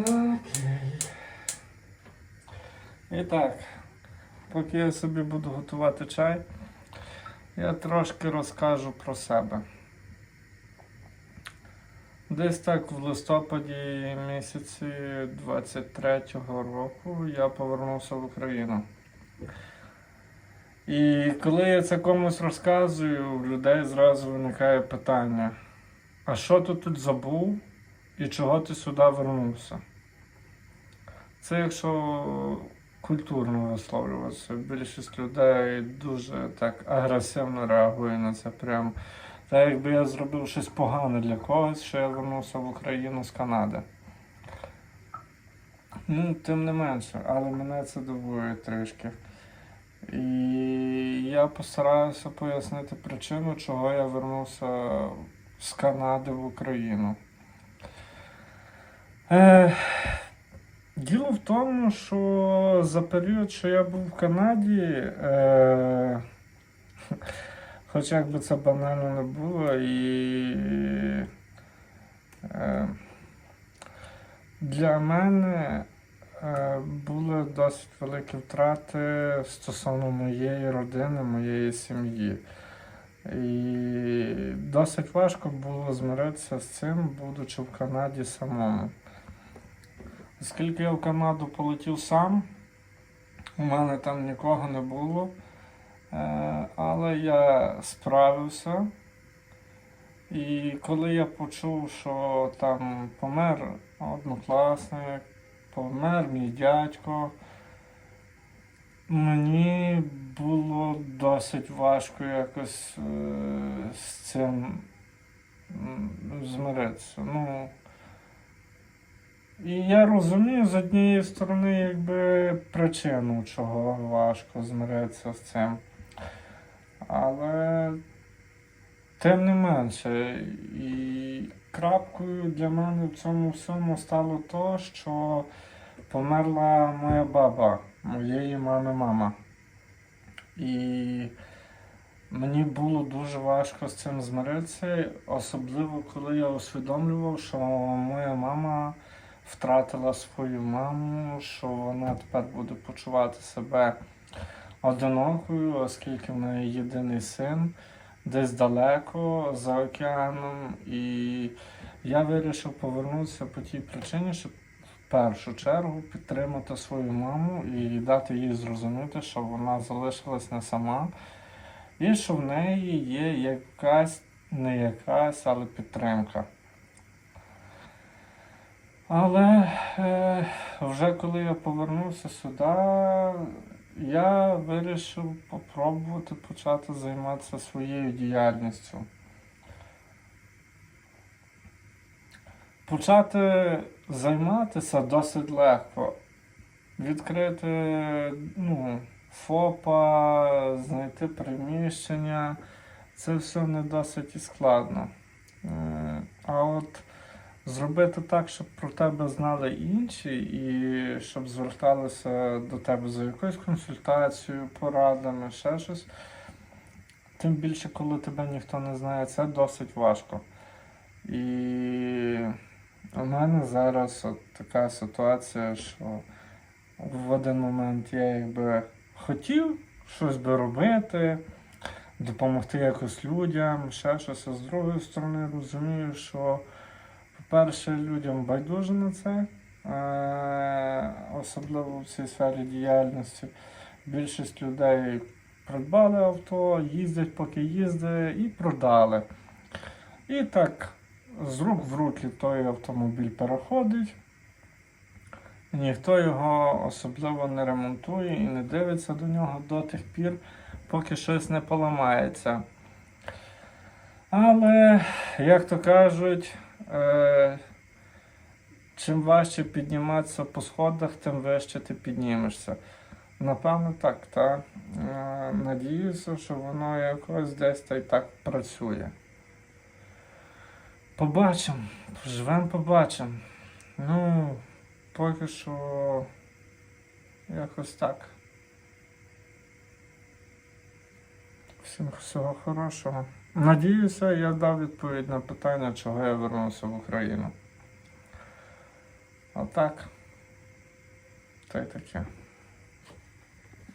Окей. І так, поки я собі буду готувати чай, я трошки розкажу про себе. Десь так в листопаді місяці 23-го року я повернувся в Україну. І коли я це комусь розказую, у людей зразу виникає питання: а що ти тут забув і чого ти сюди вернувся? Це якщо культурно висловлюватися. Більшість людей дуже так агресивно реагує на це. Прям так, якби я зробив щось погане для когось, що я вернувся в Україну з Канади. Ну, тим не менше, але мене це дивує трішки. І я постараюся пояснити причину, чого я вернувся з Канади в Україну. Е, діло в тому, що за період, що я був в Канаді, е, хоч як би це банально не було, і е, для мене е, були досить великі втрати стосовно моєї родини, моєї сім'ї. І досить важко було змиритися з цим, будучи в Канаді самому. Оскільки я в Канаду полетів сам, у мене там нікого не було, е, але я справився. І коли я почув, що там помер однокласник, помер мій дядько, мені було досить важко якось е, з цим змиритися. Ну, і я розумію з однієї сторони, якби причину, чого важко змиритися з цим. Але тим не менше, і крапкою для мене в цьому всьому стало то, що померла моя баба, моєї мами мама. І мені було дуже важко з цим змиритися, особливо коли я усвідомлював, що моя мама втратила свою маму, що вона тепер буде почувати себе одинокою, оскільки в неї єдиний син десь далеко за океаном. І я вирішив повернутися по тій причині, щоб в першу чергу підтримати свою маму і дати їй зрозуміти, що вона залишилась не сама, і що в неї є якась, не якась, але підтримка. Але е, вже коли я повернувся сюди, я вирішив попробувати почати займатися своєю діяльністю. Почати займатися досить легко. Відкрити ну, ФОПа, знайти приміщення. Це все не досить і складно. Е, А от зробити так, щоб про тебе знали інші, і щоб зверталися до тебе за якоюсь консультацією, порадами, ще щось. Тим більше, коли тебе ніхто не знає, це досить важко. І у мене зараз от така ситуація, що в один момент я якби хотів щось би робити, допомогти якось людям, ще щось, а з другої сторони розумію, що по-перше, людям байдуже на це, е, особливо в цій сфері діяльності. Більшість людей придбали авто, їздять, поки їздить, і продали. І так, з рук в руки той автомобіль переходить. Ніхто його особливо не ремонтує і не дивиться до нього до тих пір, поки щось не поламається. Але, як то кажуть, чим важче підніматися по сходах, тим вище ти піднімешся. Напевно, так, так. Е, надіюся, що воно якось десь та й так працює. Побачимо, живемо, побачимо. Ну, поки що якось так. Всім всього хорошого. Надіюся, я дав відповідь на питання, чого я вернувся в Україну. А так. Й таке.